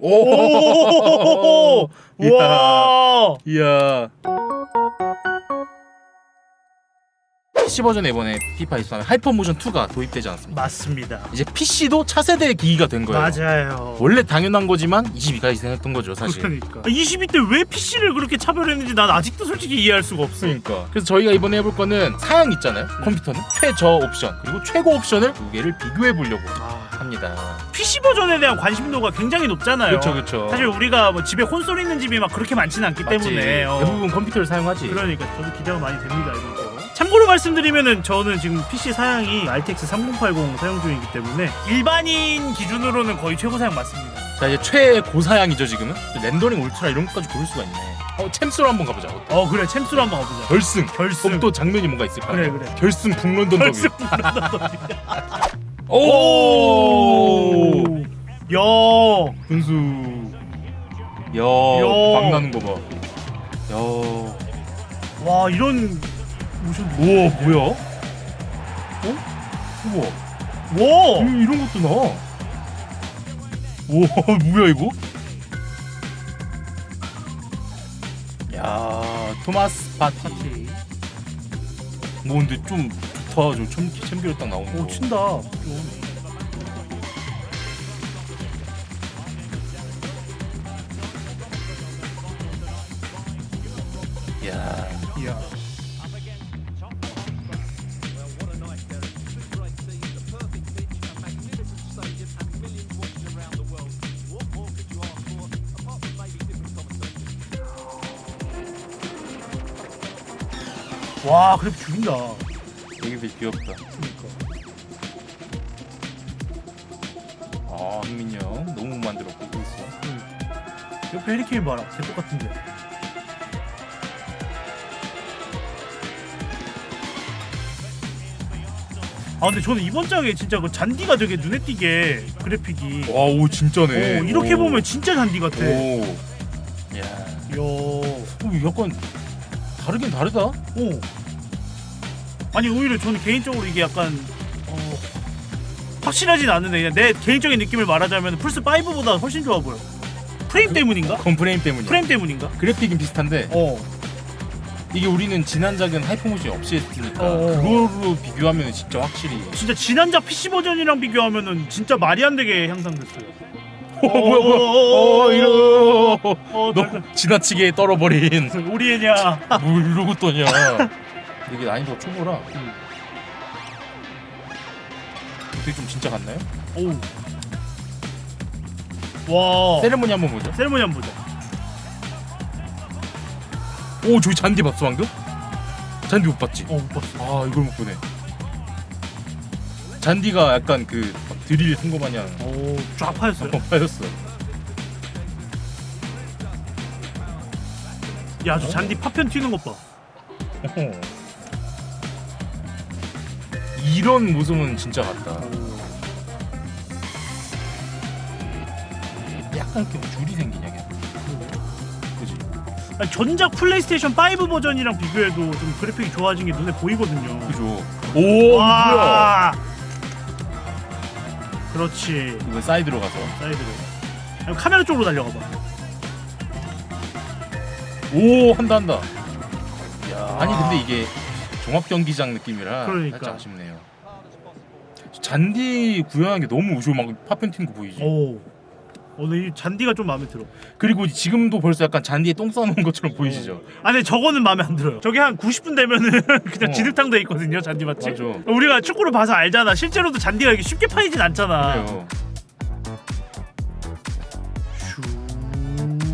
오! 이야. 와! 이야. PC 버전에 이번에 피파 23 하이퍼 모션 2가 도입되지 않았습니까? 맞습니다. 이제 PC도 차세대 기기가 된 거예요. 맞아요. 원래 당연한 거지만 22까지 생겼던 거죠, 사실. 그러니까 22때 왜 PC를 그렇게 차별했는지 난 아직도 솔직히 이해할 수가 없어. 그러니까. 그래서 저희가 이번에 해볼 거는 사양 있잖아요. 컴퓨터는 최저 옵션 그리고 최고 옵션을 두 개를 비교해 보려고 아, 합니다. PC 버전에 대한 관심도가 굉장히 높잖아요. 그렇죠, 그렇죠. 사실 우리가 뭐 집에 콘솔 있는 집이 막 그렇게 많지는 않기 때문에 어. 대부분 컴퓨터를 사용하지. 그러니까 저도 기대가 많이 됩니다 이런 거. 참고로 말씀드리면은 저는 지금 PC 사양이 RTX 3080 사용 중이기 때문에 일반인 기준으로는 거의 최고 사양 맞습니다. 자 이제 최고사양이죠 지금은. 렌더링 울트라 이런 것까지 고를 수가 있네. 어 챔스로 한번 가보자. 어 그래 챔스로 한번 가보자. 결승. 결승. 그럼 또 장면이 뭔가 있을 거야. 그래, 그래. 결승 북런던 더비. 결승 오. 야 분수. 야, 야. 광 나는 거 봐. 야. 와 이런 무슨 우와 뭐야? 어? 우와. 와 이- 이런 것도 나와. 우와 뭐야 이거? 야 토마스 파티. 뭐 근데 좀 저 챔, 챔피언 딱 나오는 거. 오 친다. 좀. 야. 이야. 와 그래도 죽인다. 되게 귀엽다. 그러니까. 아 흥민이 형 너무 만들었고 있어. 옆에 해리케인 봐라. 개 똑같은데. 아 근데 저는 이번 장에 진짜 그 잔디가 되게 눈에 띄게 그래픽이 와오 진짜네. 오, 이렇게 오. 보면 진짜 잔디 같아. 오. 야. 이야. 오 약간 다르긴 다르다. 오. 아니 오히려 저는 개인적으로 이게 약간 어, 확실하진 않은데 그냥 내 개인적인 느낌을 말하자면 플스 5보다 훨씬 좋아 보여. 프레임 때문인가? 그건 프레임 때문이야. 프레임 때문인가? 그래픽은 비슷한데 어. 이게 우리는 지난작은 하이퍼 모션이 없이 했으니까 어. 그거로 비교하면 진짜 확실히 진짜 지난작 PC 버전이랑 비교하면은 진짜 말이 안 되게 향상됐어요. 어 뭐야 뭐야 어 이러 어, 너무 지나치게 떨어버린 우리 애냐? 뭐 이러고 떠냐 이게 난이도가 초보라 되게 좀 진짜 같나요? 오. 와. 세레모니 한번 보죠 세레모니 한번 보자. 오 저기 잔디 봤어 방금? 잔디 못 봤지? 어, 못 봤어. 아 이걸 못 보네 잔디가 약간 그막 드릴 한 거 마냥 오, 쫙 파였어요. 어, 빠졌어 야, 저 잔디 파편 튀는 것 봐. 어허. 이런 모습은 진짜 같다. 약간 이렇게 뭐 줄이 생기냐, 걔. 그지? 아니, 전작 플레이스테이션 5 버전이랑 비교해도 좀 그래픽이 좋아진 게 눈에 보이거든요. 그죠? 오, 뭐야? 와. 그렇지. 이거 사이드로 가서. 사이드로. 아니, 카메라 쪽으로 달려가 봐. 오, 한다, 한다. 야, 아니 근데 이게 종합 경기장 느낌이라 그러니까. 살짝 아쉽네요. 잔디 구현한 게 너무 우쇼 막 파편 튄거 보이지? 오. 오늘 이 잔디가 좀 마음에 들어. 그리고 지금도 벌써 약간 잔디에 똥 싸놓은 것처럼 보이시죠? 아, 근데 저거는 마음에 안 들어요. 저게 한 90분 되면은 그냥 어. 지득탕 돼 있거든요, 잔디 맞지? 맞아. 우리가 축구를 봐서 알잖아. 실제로도 잔디가 이렇게 쉽게 파이진 않잖아. 그래요. 슈.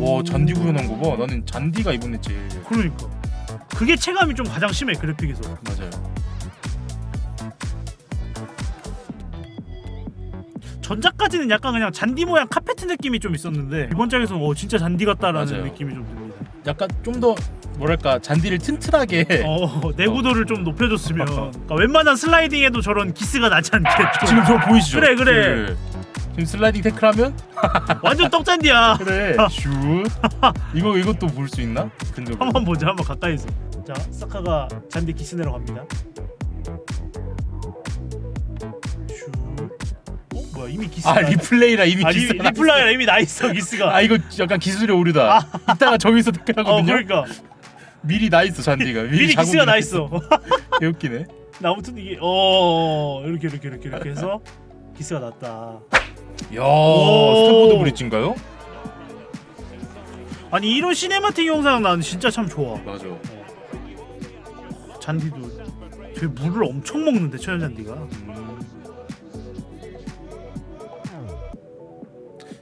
와 잔디 구현한 거 봐. 나는 잔디가 이번에 제일 그러니까. 그게 체감이 좀 가장 심해 그래픽에서. 맞아요. 전작까지는 약간 그냥 잔디 모양 카페트 느낌이 좀 있었는데 이번 장에서는 어 진짜 잔디 같다라는 맞아요. 느낌이 좀 듭니다. 약간 좀 더 뭐랄까 잔디를 튼튼하게 어 내구도를 좀 높여줬으면 그러니까 웬만한 슬라이딩에도 저런 기스가 나지 않게 좀 지금 저 보이시죠? 그래, 그래. 그, 지금 슬라이딩 태클하면 완전 떡잔디야. 그래 슛 이거 이것도 볼 수 있나? 근데 뭐. 한번 보자 한번 가까이서. 자 사카가 잔디 기스 내러 갑니다. 슈. 어 뭐야 이미 기스가 아 리플레이라 이미 아, 기스 리, 리플라이라 이미 나 있어 기스가. 아 이거 약간 기술의 오류다. 이따가 저기서 어 택하거든요. 그러니까. 미리 나 있어 잔디가. 미리 자국이 기스가 나 있어. 개웃기네. 나 아무튼 이게 어 이렇게 이렇게 이렇게 이렇게 해서 기스가 났다. 야 스탠포드 브릿지인가요? 아니 이런 시네마틱 영상 난 진짜 참 좋아. 맞아 잔디도 되게 물을 엄청 먹는데 천연 잔디가.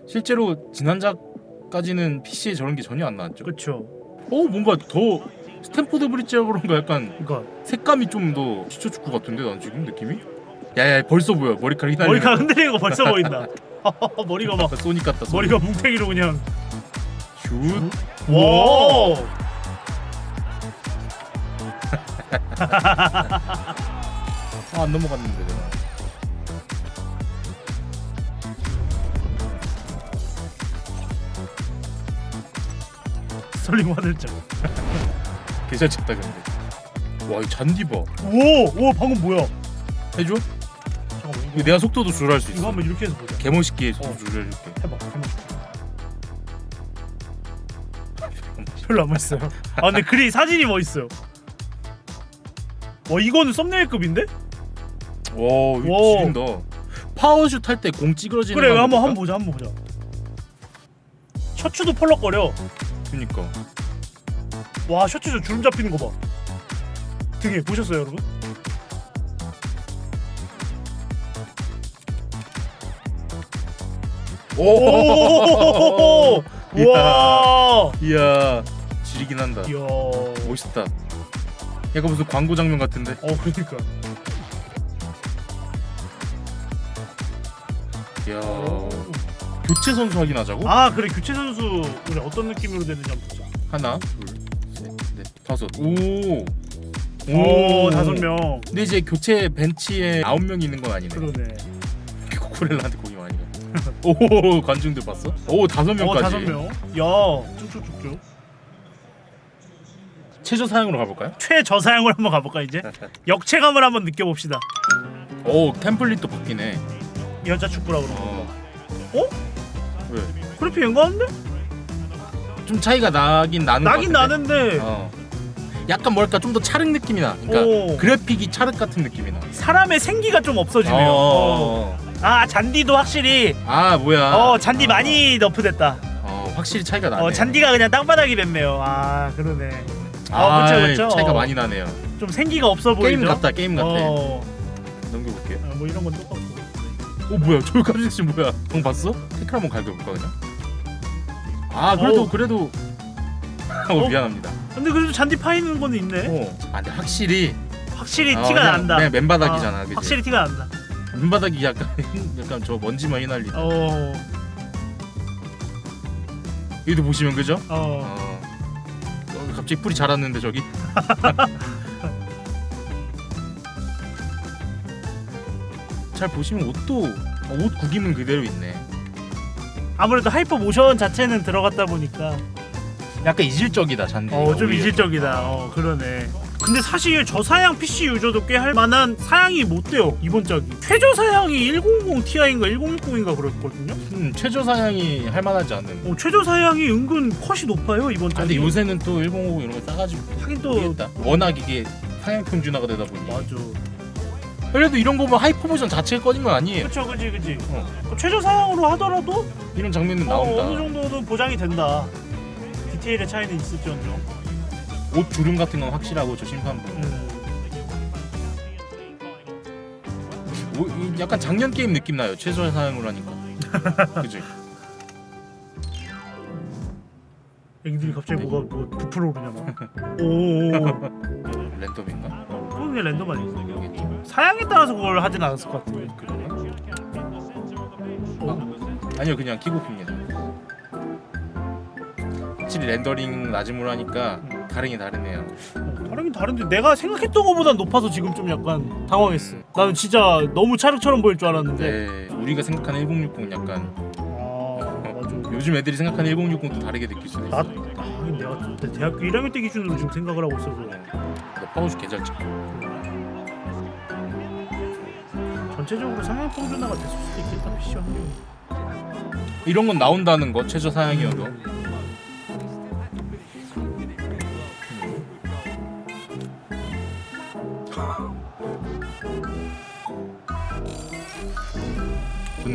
실제로 지난작까지는 PC에 저런 게 전혀 안 나왔죠? 그쵸. 어 뭔가 더 스탠포드 브릿지라 그런가 약간 그러니까. 색감이 좀 더 시초 축구 같은데 난 지금 느낌이? 야야 벌써 보여. 머리카락 휘날리는 머리가 거. 흔들리는 거 벌써 보인다. 머리가 막 소닉 같다 소닉. 머리가 뭉탱이로 그냥. 슛. 와 아, 안 넘어갔는데 내가. 설링 화들짝 쳤다 근데. 와 이 잔디 봐. 오 오 방금 뭐야? 해줘? 잠깐만 이거. 이거, 내가 속도도 조절할 수 이거 있어 한번 이렇게 해서 보자. 개멋있게 속도 어. 조절해줄게. 해봐 해봐 별로 안 멋있어요. 아 근데 그리 사진이 멋있어요 와 이거는 썸네일급인데? 와 이거 와. 지린다 파워슛 할 때 공 찌그러지는 그래 거 한번 볼까? 한번 보자 한번 보자 셔츠도 펄럭거려 그니까 와 셔츠 저 주름 잡히는 거봐 등에 보셨어요 여러분? 오! 와! 이야 지리긴 한다 이야. 멋있다 약간 무슨 광고 장면 같은데 어 그러니까. 이야 교체 선수 확인하자고? 아 그래 교체 선수 우리 어떤 느낌으로 되는지 한번 보자. 하나 둘 셋 넷 다섯 오 오 다섯 명. 근데 이제 교체 벤치에 아홉 명이 있는 건 아니네 그러네. 코코렐라한테 고기 많이 가. 오 관중들 봤어? 오 다섯 어 명까지 다섯 명. 야 쭉쭉쭉쭉. 최저 사양으로 가볼까요? 최저사양을 한번 가볼까 이제. 역체감을 한번 느껴봅시다. 오 템플릿도 바뀌네 여자 축구라 그러고. 어. 어? 왜? 그래픽 연관한데? 좀 차이가 나긴 나는 나긴 것 같은데? 나는데 어. 약간 뭐랄까 좀 더 차륵 느낌이 나 그러니까 오. 그래픽이 차륵 같은 느낌이 나 사람의 생기가 좀 없어지네요. 어. 어. 아 잔디도 확실히 아 뭐야 어 잔디 어. 많이 너프됐다. 어 확실히 차이가 나네 어 잔디가 그냥 땅바닥이 됐네요. 아 그러네. 아, 아, 그쵸, 그쵸. 차이가 어. 많이 나네요 좀 생기가 없어 보이죠? 게임 같다 게임 같아 어, 넘겨볼게요 어, 뭐 이런 건 똑같고. 오 뭐야 저기 깜짝씨 뭐야 형 봤어? 태클 한번 갈겨볼까 그냥? 아 그래도 어. 그래도 어, 어? 미안합니다 근데 그래도 잔디 파이는 거는 있네. 어. 아 근데 확실히 확실히 어, 티가 그냥- 난다. 그냥 맨바닥이잖아 어, 그치? 확실히 티가 난다. 맨바닥이 약간 약간 저 먼지만 휘날리네 어, 여기도 보시면 그죠? 어. 어. 어, 갑자기 뿌리 자랐는데 저기. 잘 보시면 옷도 어, 옷 구김은 그대로 있네. 아무래도 하이퍼 모션 자체는 들어갔다 보니까 약간 이질적이다 잔디 어 좀 이질적이다. 어 그러네. 근데 사실 저 사양 PC 유저도 꽤 할 만한 사양이 못 돼요 이번 짝이 최저 사양이 100 Ti인가 1060인가 그랬거든요. 음, 최저 사양이 할만하지 않는 어 최저 사양이 은근 컷이 높아요 이번 아, 근데 짝이. 요새는 또 1050 이런 거 싸가지고 하긴 또 모르겠다 워낙 이게 상향 평 준화가 되다 보니 맞아. 그래도 이런 거뭐 하이퍼 버전 자체가 꺼진 건 아니에요 그쵸 그지 그지. 어, 그 최저 사양으로 하더라도 이런 장면은 어, 나온다 어느 정도는 보장이 된다. 디테일의 차이는 있을지언정. 옷 주름 같은 건 확실하고 저 심판부 음. 오, 이 약간 작년 게임 느낌 나요 최저 사양으로 하니까 그지? 애기들이 갑자기 뭐가 뭐 부풀어 오르냐 막. 오. 랜덤인가? 그건 그냥 랜덤 아니겠어. 모르겠죠 사양에 따라서 그걸 하진 않았을 것. 그러나? 어? 아니요 그냥 키고프입니다 확실히 렌더링 낮음으로 하니까 가ring이 다르네요 다르긴 다른데 내가 생각했던 것보단 높아서 지금 좀 약간 당황했어. 나는 진짜 너무 차륵처럼 보일 줄 알았는데. 네 우리가 생각하는 1060 약간 아 맞아. 요즘 애들이 생각하는 1060도 다르게 느낄 수도 나 있어요 아, 내가 그때 대학교 1학년 때 기준으로 지금 생각을 하고 있어서 너쳐 전혀 전체적으로 상향 평준화가 됐을 수도 있겠다 PC 환경. 이런 건 나온다는 거 최저 사양이어도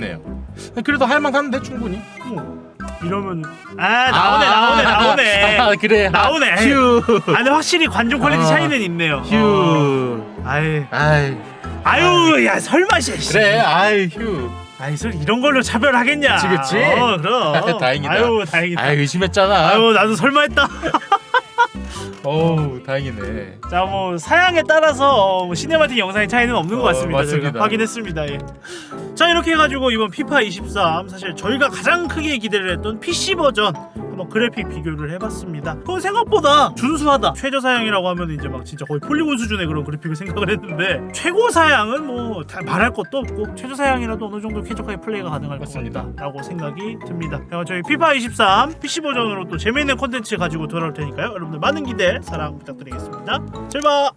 좋네요. 그래도 할만한데 충분히. 이러면 아 나오네 나오네 나오네. 아, 그래. 나오네. 휴. 아 근데 확실히 관중 퀄리티 아. 차이는 있네요. 어. 휴. 아이 아이. 아유 야 설마 씨. 그래. 아이 휴. 아이 설 이런 걸로 차별하겠냐. 그치, 그치. 어 그럼. 다행이다. 아유 다행이다. 아이 의심했잖아. 아유 나도 설마 했다. 어우 다행이네. 자 뭐 사양에 따라서 어, 뭐 시네마틱 영상의 차이는 없는 것 어, 같습니다. 맞습니다. 저희가 확인했습니다. 예. 자 이렇게 해가지고 이번 피파 23 사실 저희가 가장 크게 기대를 했던 PC 버전 한번 그래픽 비교를 해봤습니다. 그건 생각보다 준수하다. 최저 사양이라고 하면 이제 막 진짜 거의 폴리곤 수준의 그런 그래픽을 생각을 했는데 최고 사양은 뭐 다 말할 것도 없고 최저 사양이라도 어느 정도 쾌적하게 플레이가 가능할 맞습니다. 것 같다라고 생각이 듭니다. 그럼 저희 피파 23 PC 버전으로 또 재미있는 콘텐츠 가지고 돌아올 테니까요. 여러분들 많은 기대 사랑 부탁드리겠습니다. 잘 봐.